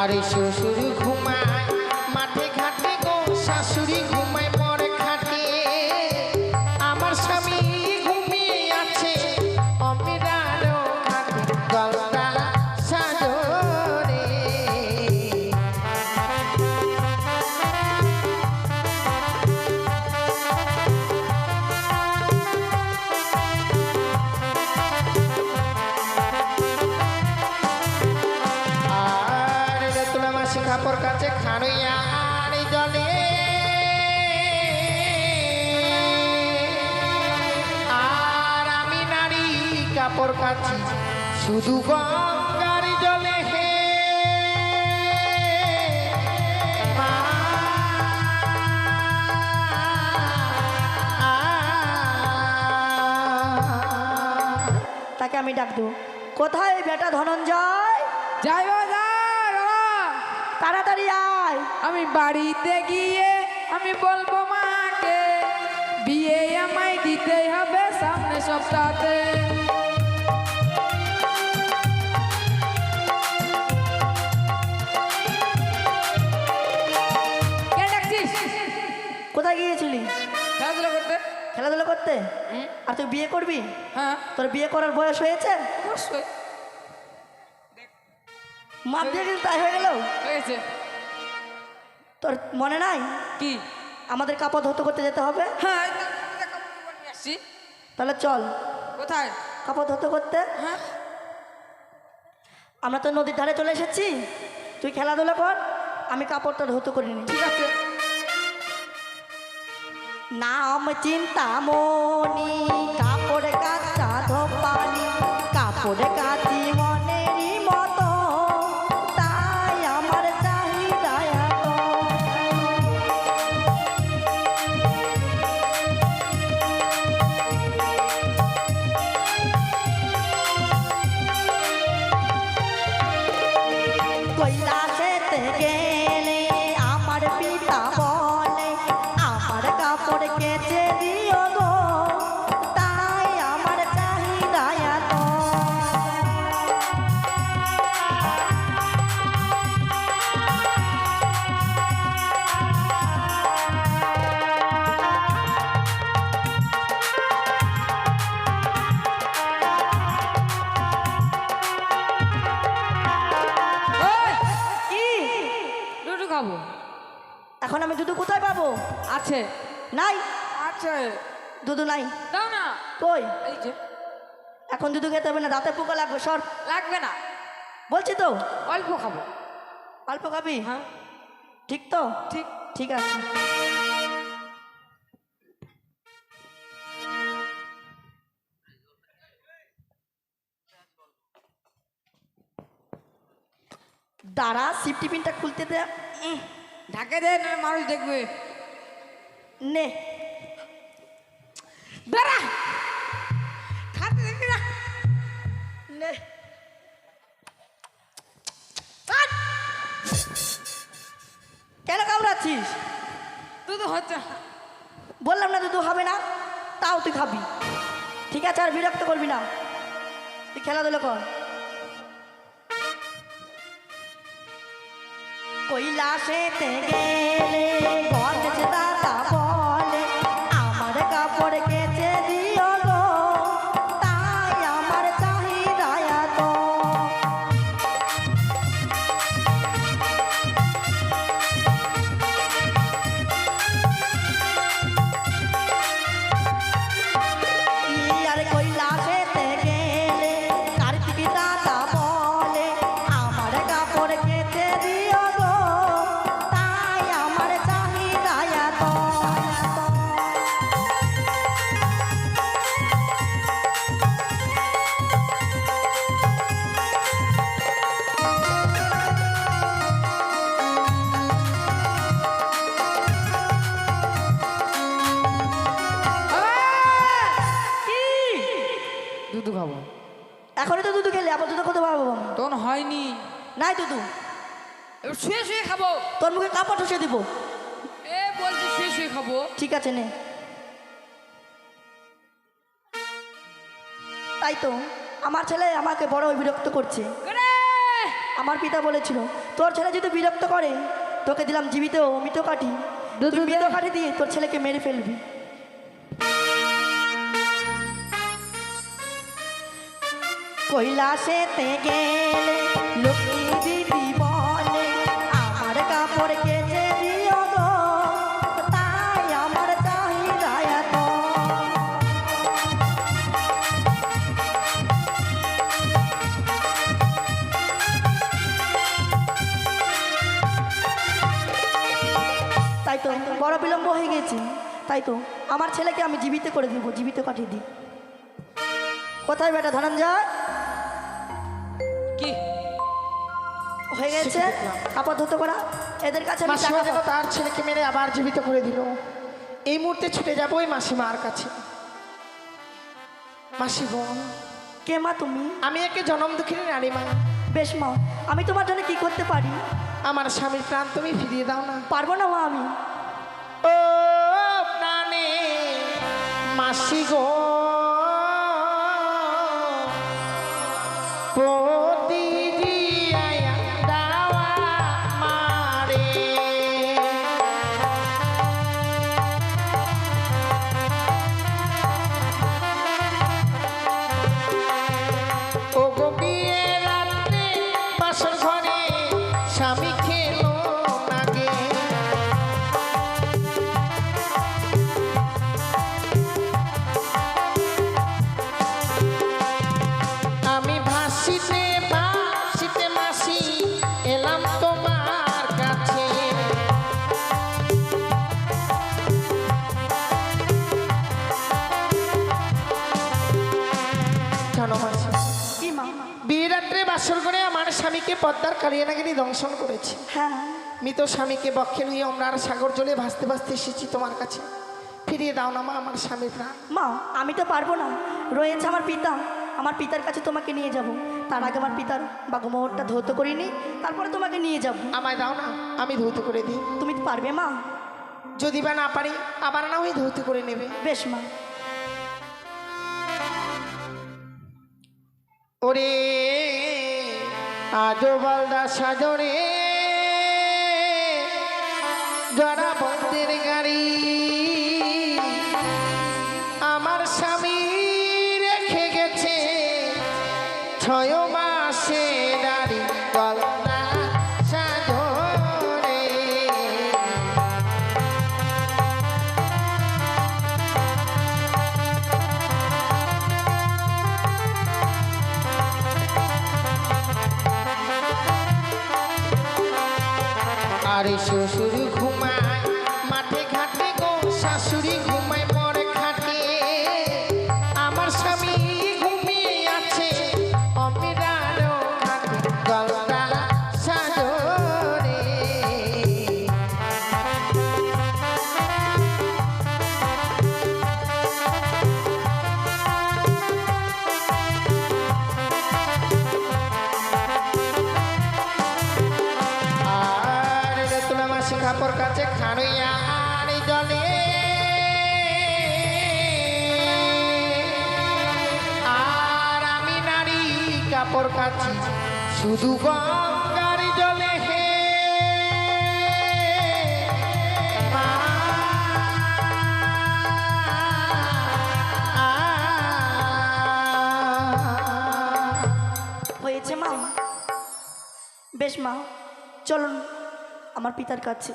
আরে শ্বশুর ঘুমায়। কাপড় কাছি শুধু গঙ্গার জলে হে। তাকে আমি ডাক দেবো। কোথায় বেটা ধনঞ্জয়? যাই তাড়াতাড়ি আয়। আমি বাড়িতে গিয়ে আমি বলব মাকে বিয়ে আমায় দিতেই হবে সামনে সপ্তাহে কোথায় গিয়েছিলি? খেলাধুলা করতে। খেলাধুলা করতে? আর তুই বিয়ে করবি? হ্যাঁ। তোর বিয়ে করার বয়স হয়েছে? অবশ্যই। মাপ দিয়ে কিন্তু তাই হয়ে গেল। হয়েছে। তোর মনে নাই? কি? আমাদের কাপড় ধুতে করতে যেতে হবে? হ্যাঁ তাহলে চল। কোথায়? কাপড় ধুতে করতে? হ্যাঁ। আমরা তো নদীর ধারে চলে এসেছি। তুই খেলাধুলা কর আমি কাপড়টা ধুতে করিনি ঠিক আছে। নাম চিন্তামণি কাপড় কাচা ধোপানি কাপড় কাচি আছে। নাই। আছে। দুধু নাই। দাও না। কই? এই যে। এখন দুধু খেতে হবে না দাঁতে পোকা লাগবে সর। লাগবে না। বলছি তো। অল্প খাব। অল্প খাবি? হ্যাঁ। ঠিক তো? ঠিক। ঠিক আছে। দাঁড়া সিফটি পিনটা খুলতে দে। ঢাকে দে না মানুষ দেখবে। নে। দাঁড়া। খাতে দেখবি না। নে। কেন কামড়াচ্ছিস? তুই তো হচ্ছে। বললাম না দুধু হবে না তাও তুই খাবি। ঠিক আছে আর বিরক্ত করবি না। তুই খেলাধুলো কর। কৈলাসেতে গেলে খাব। এখনই তো দুধু খেলে আবার দুধু খেতে পারব। তখন হয়নি। নাই দুধু। এবার শুয়ে শুয়ে খাব। তোর মুখে কাপড় ঠসে দিব। এ বলছি শুয়ে শুয়ে খাব। ঠিক আছে নে। তাই তো আমার ছেলে আমাকে বড় বিরক্ত করছে। আমার পিতা বলেছিল তোর ছেলে যদি বিরক্ত করে তোকে দিলাম জীবিত মৃত কাঠি। মৃত কাঠি দিয়ে তোর ছেলেকে মেরে ফেলবি। কৈলাসেতে গেলে লক্ষ্মী দিদি বলে, আমার কাপড় কেচে দিও গো, তাই আমার চাহিদা এত। তাই তো, বড় বিলম্ব হয়ে গেছে। তাই তো, আমার ছেলেকে আমি জীবিত করে দেবো, জীবিত কাটিয়ে দিই কোথায় বেটা ধনঞ্জয়? হয়ে গেছে। আপাতত করা। এদের কাছে মাসিমা যেন তার ছেলেকে মেরে আবার জীবিত করে দিল। এই মুহূর্তে ছুটে যাব ওই মাসিমার কাছে। মাসি বোন কে মা তুমি? আমি একে জনম দুঃখিনী নারী মা। বেশ মা আমি তোমার জন্য কি করতে পারি? আমার স্বামীর প্রাণ তুমি ফিরিয়ে দাও না। পারব না মা আমি। ও প্রাণে মাসি গো। মা বিয়ে রাত্রে বাসর করে আমার স্বামীকে পদ্মার কালিয়ানাগিরি দংশন করেছে। হ্যাঁ। মৃত স্বামীকে বক্ষে নিয়ে আমরা আর সাগর জলে ভাসতে ভাসতে এসেছি তোমার কাছে। ফিরিয়ে দাও না মা আমার স্বামীর প্রাণ। মা আমি তো পারব না। রয়েছে আমার পিতা। আমার পিতার কাছে তোমাকে নিয়ে যাব। তার আগে আমার পিতার বাগমোহরটা ধৌত করে নিই তারপরে তোমাকে নিয়ে যাব। আমায় দাও না আমি ধৌত করে দিই। তুমি তো পারবে মা। যদি বা না পারি আবার না ওই ধৌত করে নেবে। বেশ মা। ওরে আজো বালদা সাজরে জরা আরে শ্বশুর কাপড় কাছি শুধু গঙ্গার জলে হে। হয়েছে মা। বেশ মা চলুন আমার পিতার কাছে।